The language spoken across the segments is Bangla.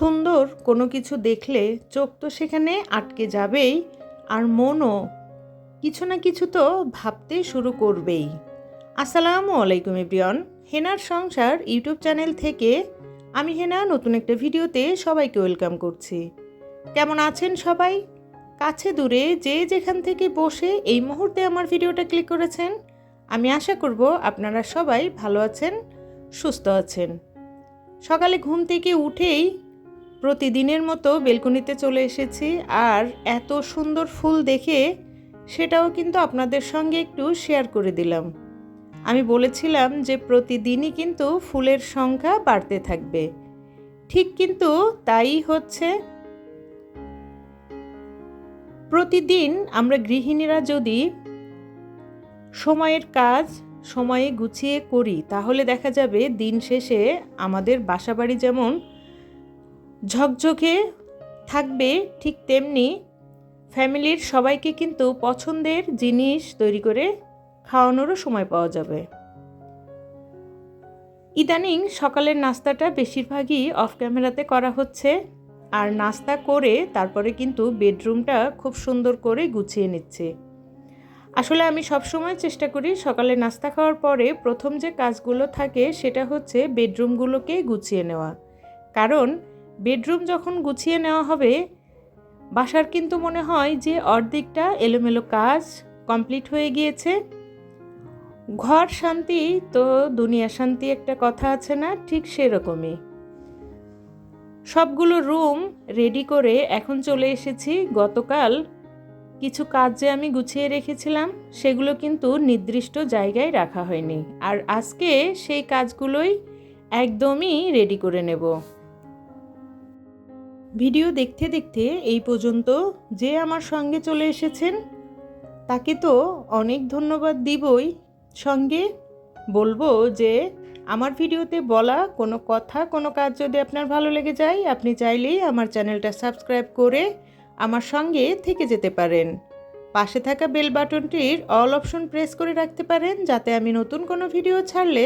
সুন্দর কোনো কিছু দেখলে চোখ তো সেখানে আটকে যাবেই আর মনও কিছু না কিছু তো ভাবতে শুরু করবেই। আসসালামু আলাইকুম এভরিওয়ান, হেনার সংসার ইউটিউব চ্যানেল থেকে আমি হেনা নতুন একটা ভিডিওতে সবাইকে ওয়েলকাম করছি। কেমন আছেন সবাই? কাছে দূরে যে যেখান থেকে বসে এই মুহূর্তে আমার ভিডিওটা ক্লিক করেছেন, আমি আশা করব আপনারা সবাই ভালো আছেন, সুস্থ আছেন। সকালে ঘুম থেকে উঠেই প্রতিদিনের মতো বেলকনিতে চলে এসেছি আর এত সুন্দর ফুল দেখে সেটাও কিন্তু আপনাদের সঙ্গে একটু শেয়ার করে দিলাম। আমি বলেছিলাম যে প্রতিদিনই কিন্তু ফুলের সংখ্যা বাড়তে থাকবে। ঠিক কিন্তু তাই হচ্ছে। প্রতিদিন আমরা গৃহিণীরা যদি সময়ের কাজ সময়ে গুছিয়ে করি, তাহলে দেখা যাবে দিন শেষে আমাদের বাসাবাড়ি যেমন ঝকঝকে থাকবে ঠিক তেমনি ফ্যামিলির সবাইকে কিন্তু পছন্দের জিনিস তৈরি করে খাওয়ানোরও সময় পাওয়া যাবে। ইদানিং সকালের নাস্তাটা বেশিরভাগই অফ ক্যামেরাতে করা হচ্ছে আর নাস্তা করে তারপরে কিন্তু বেডরুমটা খুব সুন্দর করে গুছিয়ে নিচ্ছে। আসলে আমি সবসময় চেষ্টা করি সকালে নাস্তা খাওয়ার পরে প্রথম যে কাজগুলো থাকে সেটা হচ্ছে বেডরুমগুলোকে গুছিয়ে নেওয়া। কারণ বেডরুম যখন গুছিয়ে নেওয়া হবে, বাসার কিন্তু মনে হয় যে অর্ধেকটা এলোমেলো কাজ কমপ্লিট হয়ে গিয়েছে। ঘর শান্তি তো দুনিয়া শান্তি একটা কথা আছে না, ঠিক সেরকমই। সবগুলো রুম রেডি করে এখন চলে এসেছি। গতকাল কিছু কাজ যে আমি গুছিয়ে রেখেছিলাম, সেগুলো কিন্তু নির্দিষ্ট জায়গায় রাখা হয়নি। আর আজকে সেই কাজগুলোই একদমই রেডি করে নেব। ভিডিও দেখতে দেখতে এই পর্যন্ত যে আমার সঙ্গে চলে এসেছেন, তাকে তো অনেক ধন্যবাদ দিবই। সঙ্গে বলব যে আমার ভিডিওতে বলা কোনো কথা, কোনো কাজ যদি আপনার ভালো লেগে যায়, আপনি চাইলেই আমার চ্যানেলটা সাবস্ক্রাইব করে আমার সঙ্গে থেকে যেতে পারেন। পাশে থাকা বেল বাটনটির অল অপশন প্রেস করে রাখতে পারেন, যাতে আমি নতুন কোনো ভিডিও ছাড়লে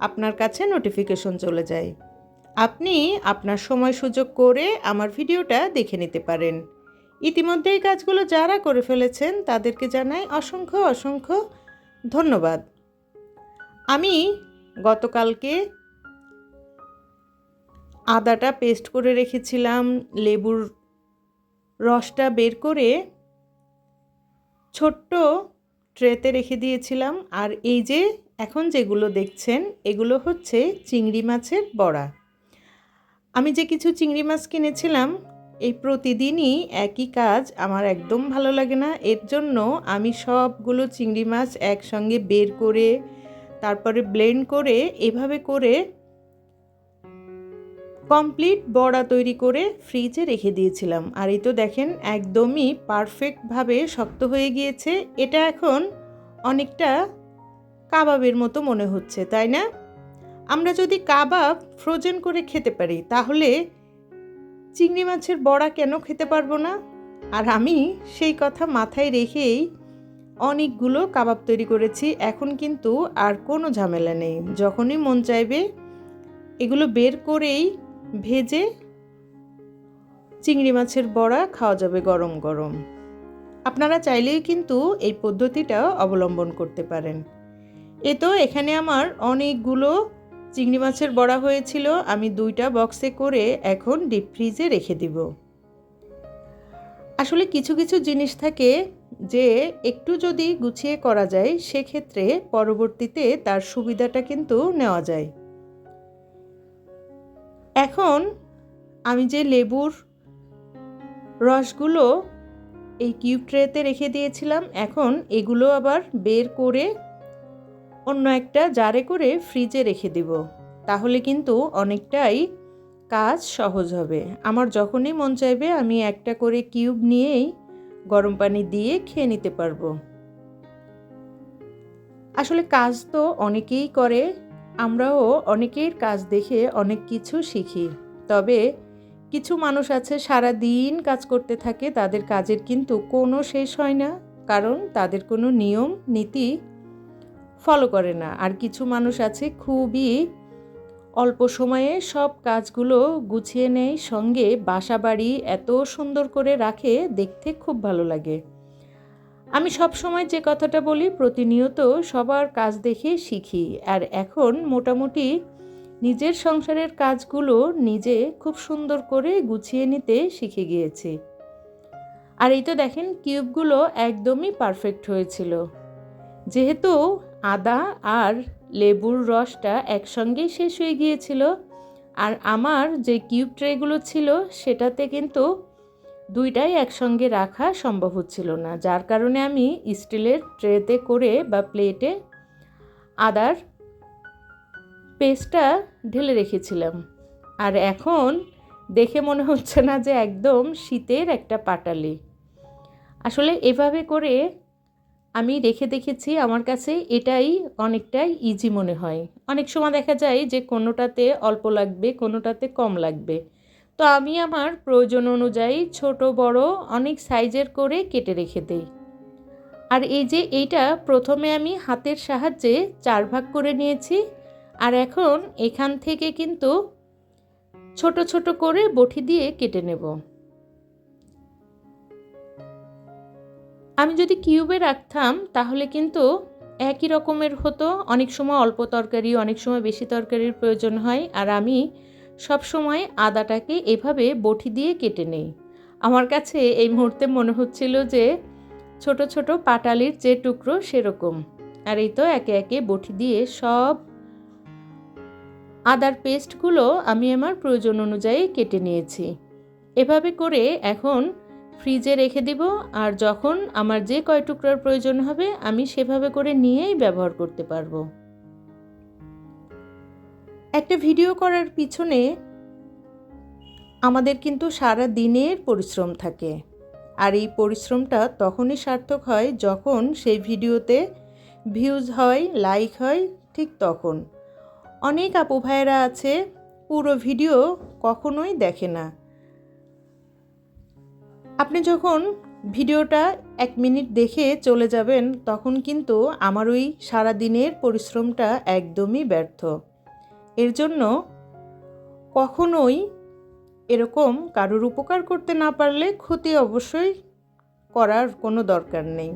আপনার কাছে নোটিফিকেশন চলে যায়। আপনি আপনার সময় সুযোগ করে আমার ভিডিওটা দেখে নিতে পারেন। ইতিমধ্যে এই কাজগুলো যারা করে ফেলেছেন, তাদেরকে জানাই অসংখ্য অসংখ্য ধন্যবাদ। আমি গতকালকে আদাটা পেস্ট করে রেখেছিলাম, লেবুর রসটা বের করে ছোট্ট ট্রেতে রেখে দিয়েছিলাম। আর এই যে এখন যেগুলো দেখছেন, এগুলো হচ্ছে চিংড়ি মাছের বড়া। আমি যে কিছু চিংড়ি মাছ কিনেছিলাম, এই প্রতিদিনই একই কাজ, আমার একদম ভালো লাগে না। এর জন্য আমি সবগুলো চিংড়ি মাছ একসঙ্গে বের করে, তারপরে ব্লেন্ড করে, এভাবে করে কমপ্লিট বড়া তৈরি করে ফ্রিজে রেখে দিয়েছিলাম। আর এই তো দেখেন, একদমই পারফেক্টভাবে শক্ত হয়ে গিয়েছে। এটা এখন অনেকটা কাবাবের মতো মনে হচ্ছে, তাই না? আমরা যদি কাবাব ফ্রোজেন করে খেতে পারি, তাহলে চিংড়ি মাছের বড়া কেন খেতে পারব না? আর আমি সেই কথা মাথায় রেখেই অনেকগুলো কাবাব তৈরি করেছি। এখন কিন্তু আর কোনো ঝামেলা নেই। যখনই মন চাইবে, এগুলো বের করেই ভেজে চিংড়ি মাছের বড়া খাওয়া যাবে গরম গরম। আপনারা চাইলেই কিন্তু এই পদ্ধতিটা অবলম্বন করতে পারেন। এ তো এখানে আমার অনেকগুলো চিংড়ি মাছের বড়া হয়েছিল, আমি দুইটা বক্সে করে এখন ডিপ ফ্রিজে রেখে দিব। আসলে কিছু কিছু জিনিস থাকে যে একটু যদি গুছিয়ে করা যায়, সেক্ষেত্রে পরবর্তীতে তার সুবিধাটা কিন্তু নেওয়া যায়। এখন আমি যে লেবুর রসগুলো এই কিউব ট্রেতে রেখে দিয়েছিলাম, এখন এগুলো আবার বের করে অন্য একটা জারে করে ফ্রিজে রেখে দিব। তাহলে কিন্তু অনেকটাই কাজ সহজ হবে। আমার যখনই মন চাইবে, আমি একটা করে কিউব নিয়েই গরম পানি দিয়ে খেয়ে নিতে পারব। আসলে কাজ তো অনেকেই করে। আমরাও অনেকের কাজ দেখে অনেক কিছু শিখি। তবে কিছু মানুষ আছে সারা দিন কাজ করতে থাকে, তাদের কাজের কিন্তু কোনো শেষ হয় না। কারণ তাদের কোনো নিয়ম, নীতি ফলো করে না। আর কিছু মানুষ আছে খুবই অল্প সময়ে সব কাজগুলো গুছিয়ে নেয়, সঙ্গে বাসা বাড়ি এত সুন্দর করে রাখে, দেখতে খুব ভালো লাগে। আমি সব সময় যে কথাটা বলি প্রতিনিয়ত সবার কাজ দেখে শিখি। আর এখন মোটামুটি নিজের সংসারের কাজগুলো নিজে খুব সুন্দর করে গুছিয়ে নিতে শিখে গিয়েছি। আর এই তো দেখেন কিউবগুলো একদমই পারফেক্ট হয়েছিল। যেহেতু আদা আর লেবুর রসটা একসঙ্গেই শেষ হয়ে গিয়েছিল। আর আমার যে কিউব ট্রেগুলো ছিল, সেটাতে কিন্তু দুইটাই একসঙ্গে রাখা সম্ভব হচ্ছিল না। যার কারণে আমি স্টিলের ট্রেতে করে বা প্লেটে আদার পেস্টটা ঢেলে রেখেছিলাম। আর এখন দেখে মনে হচ্ছে না যে একদম শীতের একটা পাটালি। আসলে এভাবে করে আমি রেখে দেখেছি আমার কাছে এটাই অনেকটাই ইজি মনে হয়। অনেক সময় দেখা যায় যে কোনোটাতে অল্প লাগবে, কোনোটাতে কম লাগবে। তো আমি আমার প্রয়োজন অনুযায়ী ছোট, বড় অনেক সাইজের করে কেটে রেখে দেই। আর এই যে এইটা প্রথমে আমি হাতের সাহায্যে চার ভাগ করে নিয়েছি। আর এখন এখান থেকে কিন্তু ছোট ছোট করে বটি দিয়ে কেটে নেব। আমি যদি কিউবে রাখতাম, তাহলে কিন্তু একই রকমের হতো। অনেক সময় অল্প তরকারি, অনেক সময় বেশি তরকারির প্রয়োজন হয়। আর আমি সব সময় আদাটাকে এভাবে বটি দিয়ে কেটে নেই। আমার কাছে এই মুহূর্তে মনে হচ্ছিল যে ছোট ছোট পাটালির যে টুকরো সেরকম। আর এই তো একে একে বটি দিয়ে সব আদার পেস্টগুলো আমি আমার প্রয়োজন অনুযায়ী কেটে নিয়েছি। এভাবে করে এখন ফ্রিজে রেখে দিব, আর যখন আমার যে কয় টুকরার প্রয়োজন হবে, আমি সেভাবে করে নিয়েই ব্যবহার করতে পারব। একটা ভিডিও করার পিছনে আমাদের কিন্তু সারা দিনের পরিশ্রম থাকে, আর এই পরিশ্রমটা তখনই সার্থক হয় যখন সেই ভিডিওতে ভিউজ হয় লাইক হয়, ঠিক তখন। অনেক আপু ভাইয়েরা আছে, পুরো ভিডিও কখনোই দেখে না। আপনি যখন ভিডিওটা এক মিনিট দেখে চলে যাবেন, তখন কিন্তু আমার ওই সারাদিনের পরিশ্রমটা একদমই ব্যর্থ। এর জন্য কখনোই এরকম কারোর উপকার করতে না পারলে ক্ষতি অবশ্যই করার কোনো দরকার নেই।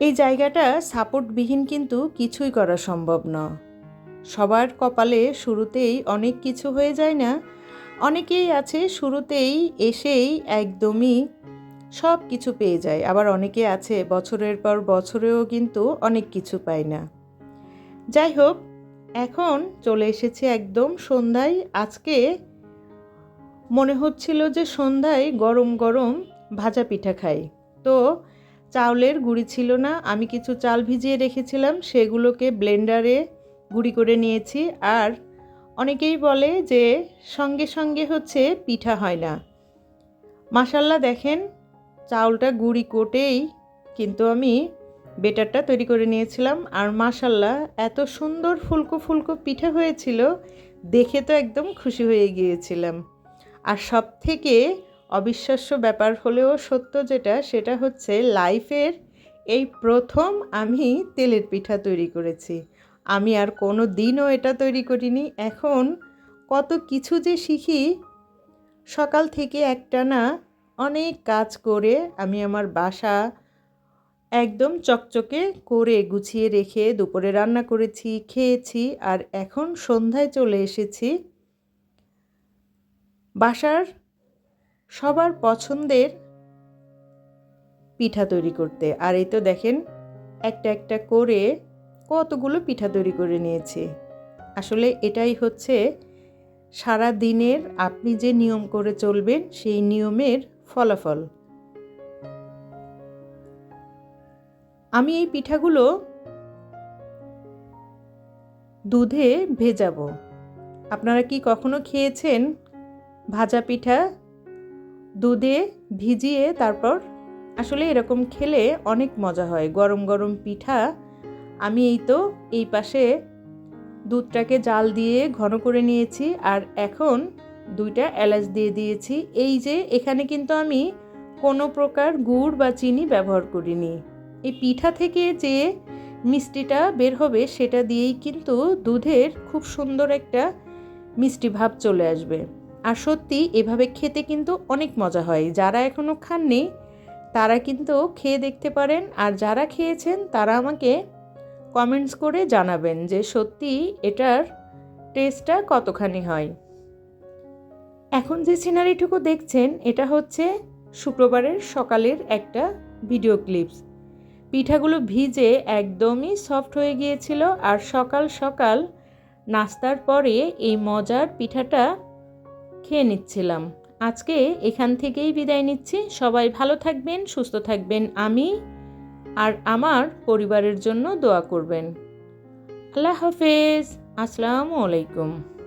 এই জায়গাটা সাপোর্টবিহীন কিন্তু কিছুই করা সম্ভব না সবার কপালে শুরুতেই অনেক কিছু হয়ে যায় না অনেকেই আছে শুরুতেই এসেই একদমই সব কিছু পেয়ে যায়। আবার অনেকে আছে বছরের পর বছরেও কিন্তু অনেক কিছু পায় না। যাই হোক, এখন চলে এসেছে একদম সন্ধ্যায়। আজকে মনে হচ্ছিল যে সন্ধ্যায় গরম গরম ভাজা পিঠা খাই। তো চাউলের গুঁড়ি ছিল না, আমি কিছু চাল ভিজিয়ে রেখেছিলাম, সেগুলোকে ব্লেন্ডারে গুঁড়ি করে নিয়েছি। আর অনেকেই বলে যে সঙ্গে সঙ্গে হচ্ছে পিঠা হয় না। মাসাল্লা দেখেন, চাউলটা গুঁড়ি কোটেই কিন্তু আমি বেটারটা তৈরি করে নিয়েছিলাম আর মাসাল্লাহ এত সুন্দর ফুলকো ফুলকো পিঠা হয়েছিল, দেখে তো একদম খুশি হয়ে গিয়েছিলাম। আর সব থেকে অবিশ্বাস্য ব্যাপার হলেও সত্য যেটা, সেটা হচ্ছে লাইফের এই প্রথম আমি তেলের পিঠা তৈরি করেছি। আমি আর কোনো দিনও এটা তৈরি করিনি। এখন কত কিছু যে শিখি, সকাল থেকে একটা না অনেক কাজ করে আমি আমার বাসা একদম চকচকে করে গুছিয়ে রেখে দুপুরে রান্না করেছি, খেয়েছি আর এখন সন্ধ্যায় চলে এসেছি। বাসার সবার পছন্দের পিঠা তৈরি করতে। আর এই তো দেখেন, একটা একটা করে কতগুলো পিঠা তৈরি করে নিয়েছি। আসলে এটাই হচ্ছে সারা দিনের আপনি যে নিয়ম করে চলবেন সেই নিয়মের ফলাফল। আমি এই পিঠাগুলো দুধে ভেজাবো। আপনারা কি কখনো খেয়েছেন ভাজা পিঠা দুধে ভিজিয়ে তারপর? আসলে এরকম খেলে অনেক মজা হয়। গরম গরম পিঠা আমি এই তো, এই পাশে দুধটাকে জাল দিয়ে ঘন করে নিয়েছি আর এখন দুইটা এলাচ দিয়ে দিয়েছি। এই যে, এখানে কিন্তু আমি কোনো প্রকার গুড় বা চিনি ব্যবহার করিনি। এই পিঠা থেকে যে মিষ্টিটা বের হবে সেটা দিয়েই কিন্তু দুধের খুব সুন্দর একটা মিষ্টি ভাব চলে আসবে। আর সত্যি, এভাবে খেতে কিন্তু অনেক মজা হয়। যারা এখনও খাননি, তারা কিন্তু খেয়ে দেখতে পারেন। আর যারা খেয়েছেন, তারা আমাকে কমেন্টস করে জানাবেন যে সত্যি এটার টেস্টটা কতখানি হয়। এখন যে সিনারিটুকু দেখছেন, এটা হচ্ছে শুক্রবারের সকালের একটা ভিডিও ক্লিপস পিঠাগুলো ভিজে একদমই সফট হয়ে গিয়েছিল আর সকাল সকাল নাস্তার পরে এই মজার পিঠাটা খেয়ে নিচ্ছিলাম। আজকে এখান থেকেই বিদায় নিচ্ছি। সবাই ভালো থাকবেন, সুস্থ থাকবেন। আমি আর আমার পরিবারের জন্য দোয়া করবেন। আল্লাহ হাফেজ। আসসালামু আলাইকুম।